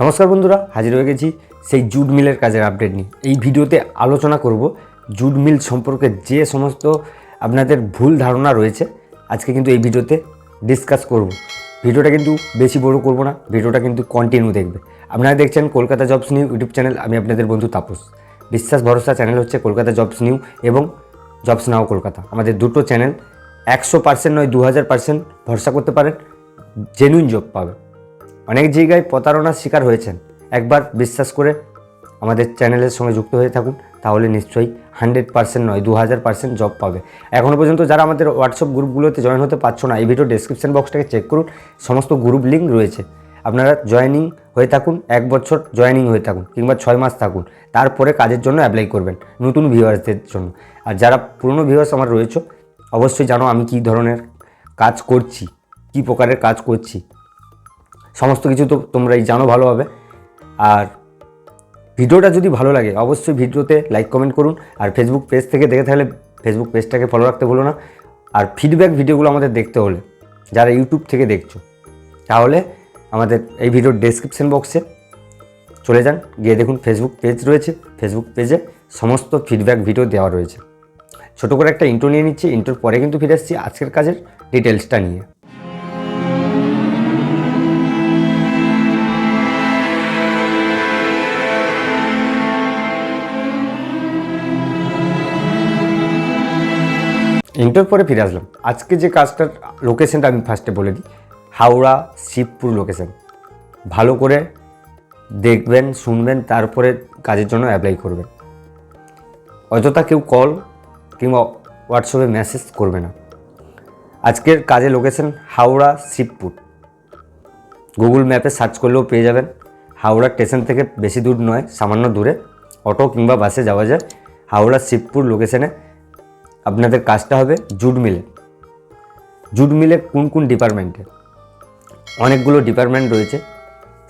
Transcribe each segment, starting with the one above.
নমস্কার বন্ধুরা, হাজির হয়ে গেছি সেই জুট মিলের কাজের আপডেট নিয়ে। এই ভিডিওতে আলোচনা করব জুট মিল সম্পর্কে যে সমস্ত আপনাদের ভুল ধারণা রয়েছে, আজকে কিন্তু এই ভিডিওতে ডিসকাস করব। ভিডিওটা কিন্তু বেশি বড় করব না, ভিডিওটা কিন্তু কন্টিনিউ দেখবে। আপনারা দেখছেন Kolkata jobs new YouTube channel আমি আপনাদের বন্ধু তাপস। বিশ্বাস ভরসা চ্যানেল হচ্ছে কলকাতা জবস নিউ এবং জবস নাও কলকাতা। আমাদের দুটো চ্যানেল একশো পার্সেন্ট নয় দু হাজার পার্সেন্ট ভরসা করতে পারেন জেনুইন জব পাবে অনেক জায়গায় প্রতারণার শিকার হয়েছেন। একবার বিশ্বাস করে আমাদের চ্যানেলের সঙ্গে যুক্ত হয়ে থাকুন, তাহলে নিশ্চয়ই হান্ড্রেড পার্সেন্ট নয়, দু হাজার পার্সেন্ট জব পাবে। এখনও পর্যন্ত যারা আমাদের হোয়াটসঅ্যাপ গ্রুপগুলোতে জয়েন হতে পারছ না, এই ভিডিও ডেসক্রিপশন বক্সটাকে চেক করুন, সমস্ত গ্রুপ লিঙ্ক রয়েছে। আপনারা জয়েনিং হয়ে থাকুন, এক বছর জয়েনিং হয়ে থাকুন, কিংবা ছয় মাস থাকুন, তারপরে কাজের জন্য অ্যাপ্লাই করবেন, নতুন ভিউয়ার্সদের জন্য। আর যারা পুরনো ভিউয়ার্স আমার রয়েছে, অবশ্যই জানো আমি কী ধরনের কাজ করছি, কী প্রকারের কাজ করছি। সমস্ত কিছু তো তোমরাই জানো ভালোভাবে। আর ভিডিওটা যদি ভালো লাগে, অবশ্যই ভিডিওতে লাইক কমেন্ট করুন। আর ফেসবুক পেজ থেকে দেখে থাকলে ফেসবুক পেজটাকে ফলো রাখতে ভুলো না। আর ফিডব্যাক ভিডিওগুলো আমাদের দেখতে হলে, যারা ইউটিউব থেকে দেখছ, তাহলে আমাদের এই ভিডিওর ডেসক্রিপশন বক্সে চলে যান। গিয়ে দেখুন ফেসবুক পেজ রয়েছে। ফেসবুক পেজে সমস্ত ফিডব্যাক ভিডিও দেওয়া রয়েছে। ছোটো করে একটা ইন্টো নিয়ে নিচ্ছি। ইন্টোর পরে কিন্তু ফিরে আসছি। আজকের কাজের ডিটেলসটা নিয়ে। ইন্টার পরে ফিরে আসলাম। আজকে যে কাজটার লোকেশনটা আমি ফার্স্টে বলে দিই, হাওড়া শিবপুর লোকেশন ভালো করে দেখবেন, শুনবেন, তারপরে কাজের জন্য অ্যাপ্লাই করবেন। অযথা কেউ কল কিংবা হোয়াটসঅ্যাপে মেসেজ করবে না। আজকের কাজের লোকেশন হাওড়া শিবপুর। গুগল ম্যাপে সার্চ করলেও পেয়ে যাবেন। হাওড়া স্টেশন থেকে বেশি দূর নয়, সামান্য দূরে। অটো কিংবা বাসে যাওয়া যায়। হাওড়া শিবপুর লোকেশনে আপনাদের কাজটা হবে জুট মিলে। জুট মিলে কোন কোন ডিপার্টমেন্টে অনেকগুলো ডিপার্টমেন্ট রয়েছে।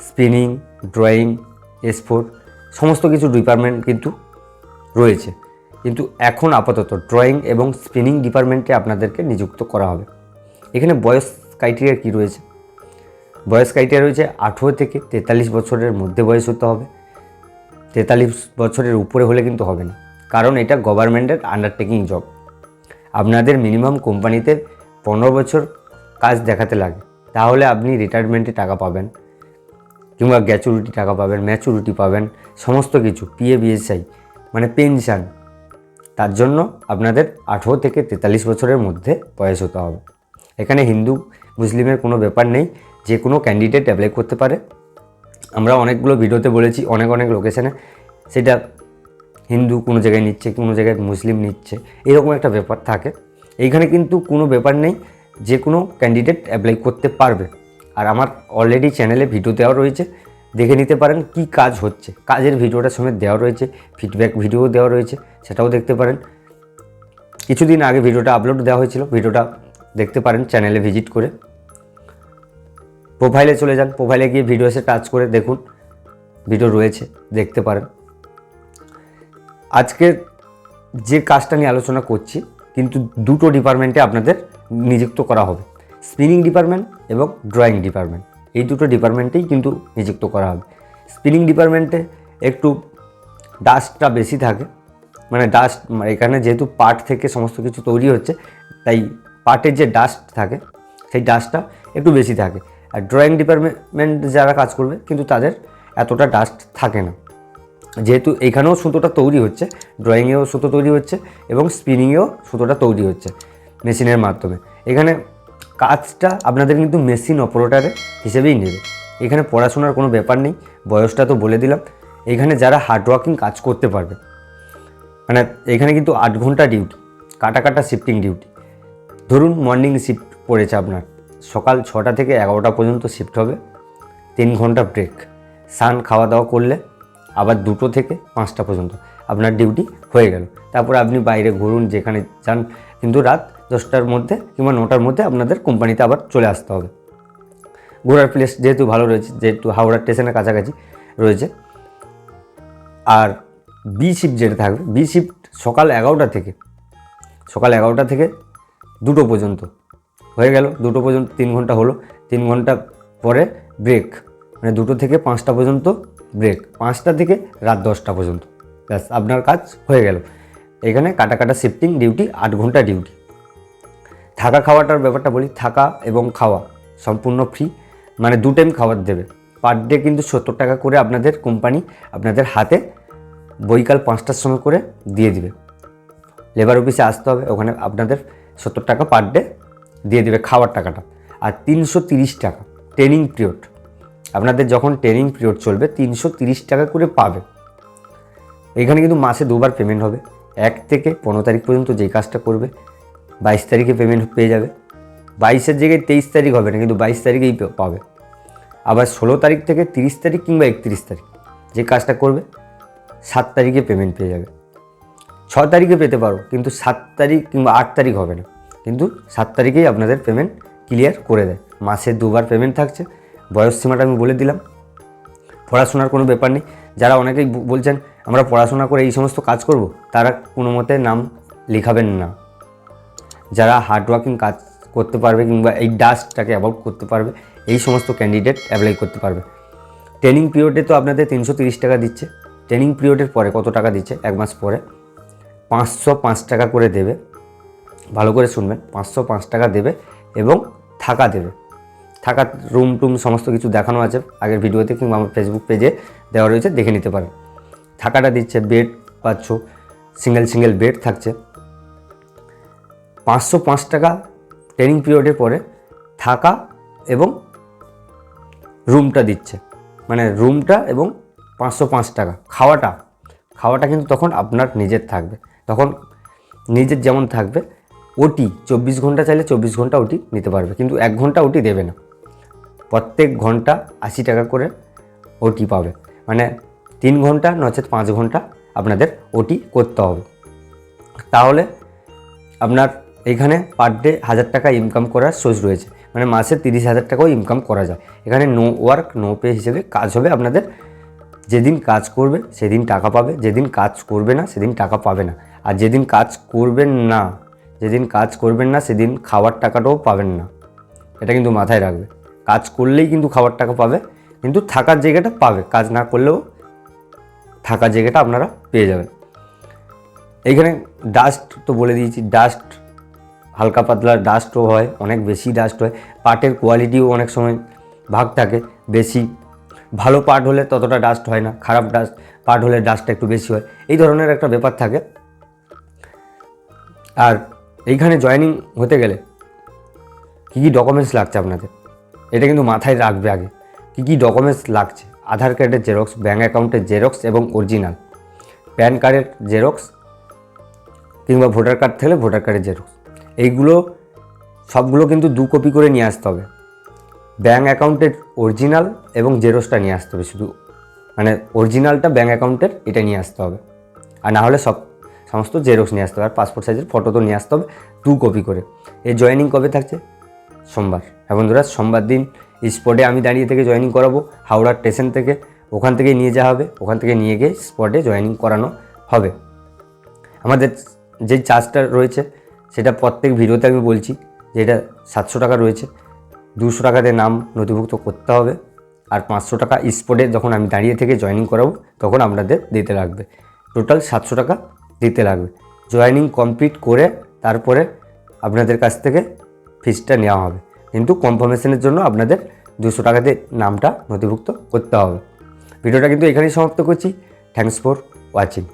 স্পিনিং ড্রয়িং এসফোর্ট সমস্ত কিছু ডিপার্টমেন্ট কিন্তু রয়েছে। কিন্তু এখন আপাতত ড্রয়িং এবং স্পিনিং ডিপার্টমেন্টে আপনাদেরকে নিযুক্ত করা হবে। এখানে বয়স ক্রাইটেরিয়া কী রয়েছে? বয়স ক্রাইটেরিয়া রয়েছে আঠেরো থেকে তেতাল্লিশ বছরের মধ্যে বয়স হতে হবে। তেতাল্লিশ বছরের উপরে হলে কিন্তু হবে না। কারণ এটা গভর্নমেন্টের আন্ডারটেকিং জব আপনাদের মিনিমাম কোম্পানিতে পনেরো বছর কাজ দেখাতে লাগে। তাহলে আপনি রিটায়ারমেন্টে টাকা পাবেন, কিংবা গ্যাচুরিটি টাকা পাবেন ম্যাচুরিটি পাবেন, সমস্ত কিছু পিএ বিএসআই মানে পেনশন তার জন্য আপনাদের আঠেরো থেকে তেতাল্লিশ বছরের মধ্যে বয়স হতে হবে। এখানে হিন্দু, মুসলিমের কোনো ব্যাপার নেই, যে কোনো ক্যান্ডিডেট অ্যাপ্লাই করতে পারে। আমরা অনেকগুলো ভিডিওতে বলেছি, অনেক অনেক লোকেশানে সেটা হিন্দু কোনো জায়গায় নিচ্ছে, কোনো জায়গায় মুসলিম নিচ্ছে, এরকম একটা ব্যাপার থাকে। এইখানে কিন্তু কোনো ব্যাপার নেই, যে কোনো ক্যান্ডিডেট অ্যাপ্লাই করতে পারবে। আর আমার অলরেডি চ্যানেলে ভিডিও দেওয়া রয়েছে, দেখে নিতে পারেন কি কাজ হচ্ছে। কাজের ভিডিওটা সমেত দেওয়া রয়েছে ফিডব্যাক ভিডিও দেওয়া রয়েছে, সেটাও দেখতে পারেন। কিছুদিন আগে ভিডিওটা আপলোড দেওয়া হয়েছিল ভিডিওটা দেখতে পারেন চ্যানেলে ভিজিট করে। প্রোফাইলে চলে যান প্রোফাইলে গিয়ে ভিডিও এসে টাচ করে দেখুন ভিডিও রয়েছে, দেখতে পারেন। আজকে যে কাজটা নিয়ে আলোচনা করছি, কিন্তু দুটো ডিপার্টমেন্টে আপনাদের নিযুক্ত করা হবে। স্পিনিং ডিপার্টমেন্ট এবং ড্রয়িং ডিপার্টমেন্ট এই দুটো ডিপার্টমেন্টেই কিন্তু নিযুক্ত করা হবে। স্পিনিং ডিপার্টমেন্টে একটু ডাস্টটা বেশি থাকে। মানে ডাস্ট এখানে যেহেতু পাট থেকে সমস্ত কিছু তৈরি হচ্ছে, তাই পাটের যে ডাস্ট থাকে, সেই ডাস্টটা একটু বেশি থাকে। আর ড্রয়িং ডিপার্টমেন্ট যারা কাজ করবে, কিন্তু তাদের এতটা ডাস্ট থাকে না। যেহেতু এখানেও সুতোটা তৈরি হচ্ছে ড্রয়িংয়েও সুতো তৈরি হচ্ছে এবং স্পিনিংয়েও সুতোটা তৈরি হচ্ছে মেশিনের মাধ্যমে। এখানে কাজটা আপনাদের কিন্তু মেশিন অপারেটারে হিসেবেই নেবে। এখানে পড়াশোনার কোনো ব্যাপার নেই, বয়সটা তো বলে দিলাম। এখানে যারা হার্ডওয়ার্কিং কাজ করতে পারবে মানে এখানে কিন্তু আট ঘণ্টা ডিউটি কাটা কাটা শিফটিং ডিউটি ধরুন মর্নিং শিফট পড়েছে আপনার, সকাল ছটা থেকে এগারোটা পর্যন্ত শিফট হবে, তিন ঘণ্টা ব্রেক সান খাওয়া দাওয়া করলে আবার দুটো থেকে পাঁচটা পর্যন্ত আপনার ডিউটি হয়ে গেল। তারপর আপনি বাইরে ঘুরুন, যেখানে যান, কিন্তু রাত দশটার মধ্যে কিংবা নটার মধ্যে আপনাদের কোম্পানিতে আবার চলে আসতে হবে। ঘোরার প্লেস যেহেতু ভালো রয়েছে, যেহেতু হাওড়া স্টেশনের কাছাকাছি রয়েছে। আর বি শিফট যেটা থাকবে বি শিফট সকাল এগারোটা থেকে, সকাল এগারোটা থেকে দুটো পর্যন্ত হয়ে গেল। দুটো পর্যন্ত তিন ঘণ্টা হলো, তিন ঘণ্টা পরে ব্রেক মানে দুটো থেকে পাঁচটা পর্যন্ত ব্রেক পাঁচটা থেকে রাত দশটা পর্যন্ত। ব্যাস, আপনার কাজ হয়ে গেল। এখানে কাটা কাটা শিফটিং ডিউটি, আট ঘণ্টা ডিউটি। থাকা খাওয়াটার ব্যাপারটা বলি, থাকা এবং খাওয়া সম্পূর্ণ ফ্রি মানে দু টাইম খাবার দেবে। পার ডে কিন্তু সত্তর টাকা করে আপনাদের কোম্পানি আপনাদের হাতে বৈকাল পাঁচটার সময় করে দিয়ে দিবে। লেবার অফিসে আসতে হবে, ওখানে আপনাদের সত্তর টাকা পার ডে দিয়ে দেবে খাওয়ার টাকাটা। আর তিনশো তিরিশ টাকা ট্রেনিং পিরিয়ড আপনাদের যখন ট্রেনিং পিরিয়ড চলবে, তিনশো টাকা করে পাবে। এখানে কিন্তু মাসে দুবার পেমেন্ট হবে। এক থেকে পনেরো তারিখ পর্যন্ত যে কাজটা করবে, বাইশ তারিখে পেমেন্ট পেয়ে যাবে। বাইশের জায়গায় তেইশ তারিখ হবে না, কিন্তু বাইশ তারিখেই পাবে। আবার ষোলো তারিখ থেকে তিরিশ তারিখ কিংবা একত্রিশ তারিখ যে কাজটা করবে, সাত তারিখে পেমেন্ট পেয়ে যাবে। ছ তারিখে পেতে পারো, কিন্তু সাত তারিখ কিংবা আট তারিখ হবে না। কিন্তু সাত তারিখেই আপনাদের পেমেন্ট ক্লিয়ার করে দেয়। মাসে দুবার পেমেন্ট থাকছে। বয়স সীমাটা আমি বলে দিলাম। পড়াশোনার কোনো ব্যাপার নেই। যারা অনেকেই বলছেন, আমরা পড়াশোনা করে এই সমস্ত কাজ করব তারা কোনো মতে নাম লেখাবেন না। যারা হার্ডওয়ার্কিং কাজ করতে পারবে কিংবা এই ডাস্টটাকে অ্যাভয়েড করতে পারবে, এই সমস্ত ক্যান্ডিডেট অ্যাপ্লাই করতে পারবে। ট্রেনিং পিরিয়ডে তো আপনাদের তিনশো তিরিশ টাকা দিচ্ছে। ট্রেনিং পিরিয়ডের পরে কত টাকা দিচ্ছে? এক মাস পরে। পাঁচশো পাঁচ টাকা করে দেবে। ভালো করে শুনবেন। পাঁচশো পাঁচ টাকা দেবে এবং থাকা দেবে। থাকা রুম টুম সমস্ত কিছু দেখানো আছে। আগের ভিডিওতে কিংবা আমার ফেসবুক পেজে দেওয়া রয়েছে, দেখে নিতে পারেন। থাকাটা দিচ্ছে বেড পাচ্ছ সিঙ্গেল সিঙ্গেল বেড থাকছে। পাঁচশো পাঁচ টাকা ট্রেনিং পিরিয়ডের পরে থাকা এবং রুমটা দিচ্ছে। মানে রুমটা এবং পাঁচশো পাঁচ টাকা। খাওয়াটা খাওয়াটা কিন্তু তখন আপনার নিজের থাকবে। তখন নিজের যেমন থাকবে, ওটি চব্বিশ ঘণ্টা চাইলে চব্বিশ ঘণ্টা ওটি নিতে পারবে। কিন্তু এক ঘণ্টা ওটি দেবে না। প্রত্যেক ঘণ্টা আশি টাকা করে ওটি পাবে। মানে তিন ঘণ্টা নচেত পাঁচ ঘণ্টা আপনাদের ওটি করতে হবে। তাহলে আপনার এখানে পার ডে হাজার টাকা ইনকাম করার সোর্স রয়েছে। মানে মাসে তিরিশ হাজার টাকাও ইনকাম করা যায়। এখানে নো ওয়ার্ক নো পে হিসেবে কাজ হবে আপনাদের। যেদিন কাজ করবে সেদিন টাকা পাবে। যেদিন কাজ করবে না সেদিন টাকা পাবে না। আর যেদিন কাজ করবেন না, যেদিন কাজ করবেন না সেদিন খাওয়ার টাকাটাও পাবেন না। এটা কিন্তু মাথায় রাখবে। কাজ করলেই কিন্তু খাওয়ার টাকা পাবে, কিন্তু থাকার জায়গাটা পাবে। কাজ না করলেও থাকার জায়গাটা আপনারা পেয়ে যাবেন। এইখানে ডাস্ট তো বলে দিয়েছি ডাস্ট হালকা পাতলা ডাস্টও হয়, অনেক বেশি ডাস্ট হয়। পাটের কোয়ালিটিও অনেক সময় ভাগ থাকে, বেশি। ভালো পাট হলে ততটা ডাস্ট হয় না, খারাপ ডাস্ট পাট হলে ডাস্টটা একটু বেশি হয়। এই ধরনের একটা ব্যাপার থাকে। আর এইখানে জয়েনিং হতে গেলে কী কী ডকুমেন্টস লাগছে আপনাদের? এটা কিন্তু মাথায় রাখবে আগে। কী কী ডকুমেন্টস লাগছে? আধার কার্ডের জেরক্স ব্যাঙ্ক অ্যাকাউন্টের জেরক্স এবং অরিজিনাল প্যান কার্ডের জেরক্স কিংবা ভোটার কার্ড থাকলে ভোটার কার্ডের জেরক্স এইগুলো, সবগুলো কিন্তু দু কপি করে নিয়ে আসতে হবে। ব্যাঙ্ক অ্যাকাউন্টের অরিজিনাল এবং জেরক্সটা নিয়ে আসতে হবে শুধু। মানে অরিজিনালটা ব্যাঙ্ক অ্যাকাউন্টের এটা নিয়ে আসতে হবে। আর না হলে সব, সমস্ত জেরক্স নিয়ে আসতে হবে। আর পাসপোর্ট সাইজের ফটো তো নিয়ে আসতে হবে টু কপি করে। এই জয়েনিং কবে থাকছে? সোমবার। হ্যাঁ বন্ধুরা, সোমবার দিন স্পটে আমি দাঁড়িয়ে থেকে জয়েনিং করাবো হাওড়া স্টেশন থেকে। ওখান থেকে নিয়ে যাওয়া হবে, ওখান থেকে নিয়ে গিয়ে স্পটে জয়েনিং করানো হবে। আমাদের যে চার্জটা রয়েছে, সেটা প্রত্যেক ভিডিওতে আমি বলছি যে এটা সাতশো টাকা রয়েছে। দুশো টাকাতে নাম নথিভুক্ত করতে হবে আর পাঁচশো টাকা স্পটে যখন আমি দাঁড়িয়ে থেকে জয়েনিং করাবো, তখন আপনাদের দিতে লাগবে। টোটাল সাতশো টাকা দিতে লাগবে। জয়েনিং কমপ্লিট করে তারপরে আপনাদের কাছ থেকে ফিসটা নেওয়া হবে। কিন্তু কনফার্মেশনের জন্য আপনাদের দুশো টাকাতে নামটা নথিভুক্ত করতে হবে। ভিডিওটা কিন্তু এখানেই সমাপ্ত করছি। Thanks for watching